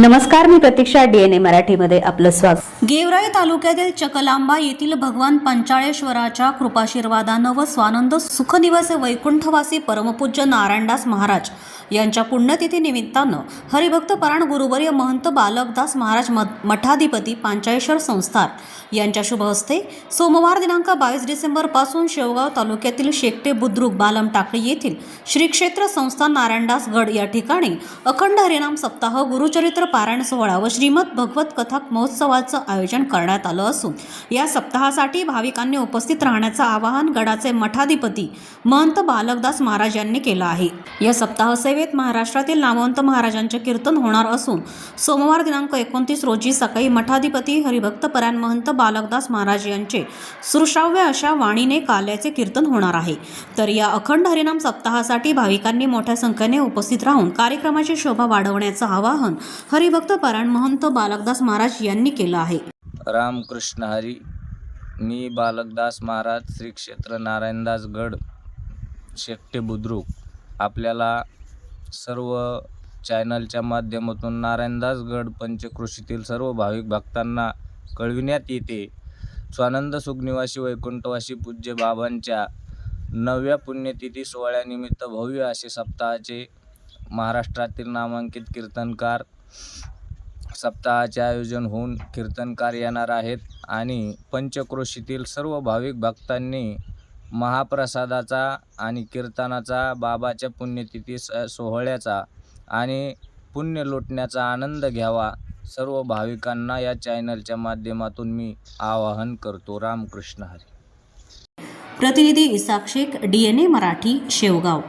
नमस्कार मी प्रतीक्षा डीएनए मराठीमध्ये आपलं स्वागत. गेवराई तालुक्यातील चकलांबा येथील भगवान पंचाळेश्वराच्या कृपाशीर्वादानं व स्वानंद सुखनिवासी वैकुंठवासी परमपूज्य नारायणदास महाराज यांच्या पुण्यतिथी निमित्तानं हरिभक्त पराण गुरुवर्य महंत बालकदास महाराज मठाधिपती पांचाळेश्वर संस्थान यांच्या शुभ हस्ते सोमवार दिनांक बावीस डिसेंबरपासून शेवगाव तालुक्यातील शेकटे बुद्रुक बालम टाकळी येथील श्री क्षेत्र संस्थान नारायणदास गड या ठिकाणी अखंड हरिनाम सप्ताह गुरुचरित्र पारायण सोहळा व श्रीमद भगवत कथक महोत्सवाचं आयोजन करण्यात आलं असून या सप्ताहासाठी भाविकांनी उपस्थित राहण्याचं आवाहन गडाचे मठाधिपती महंत बालकदास महाराज यांनी केलं आहे. या सप्ताह सेवेत महाराष्ट्रातील नामवंत महाराजांचे कीर्तन होणार असून सोमवार दिनांक एकोणतीस रोजी सकाळी मठाधिपती हरिभक्त परायण महंत बालकदास महाराज यांचे सुश्राव्य अशा वाणीने काल्याचे कीर्तन होणार आहे. तर या अखंड हरिनाम सप्ताहासाठी भाविकांनी मोठ्या संख्येने उपस्थित राहून कार्यक्रमाची शोभा वाढवण्याचं आवाहन हरिभक्त पारायण महंत बालकदास महाराज यांनी केलं आहे. रामकृष्ण हरी मी बालकदास महाराज श्री क्षेत्र नारायणदास गड शेट्टे बुद्रुक आपल्याला सर्व चॅनलच्या माध्यमातून नारायणदास गड पंचकृषीतील सर्व भाविक भक्तांना कळविण्यात येते. स्वानंद सुखनिवासी वैकुंठवासी पूज्य बाबांच्या नवव्या पुण्यतिथी सोहळ्यानिमित्त भव्य असे सप्ताहाचे महाराष्ट्रातील नामांकित कीर्तनकार सप्ताहाचे आयोजन होऊन कीर्तनकार येणार आहेत आणि पंचक्रोशीतील सर्व भाविक भक्तांनी महाप्रसादाचा आणि कीर्तनाचा बाबाच्या पुण्यतिथी स सोहळ्याचा आणि पुण्य लुटण्याचा आनंद घ्यावा सर्व भाविकांना या चॅनलच्या माध्यमातून मी आवाहन करतो. रामकृष्ण हरी. प्रतिनिधी इसाक्षेक D N A Marathi Shevgaon.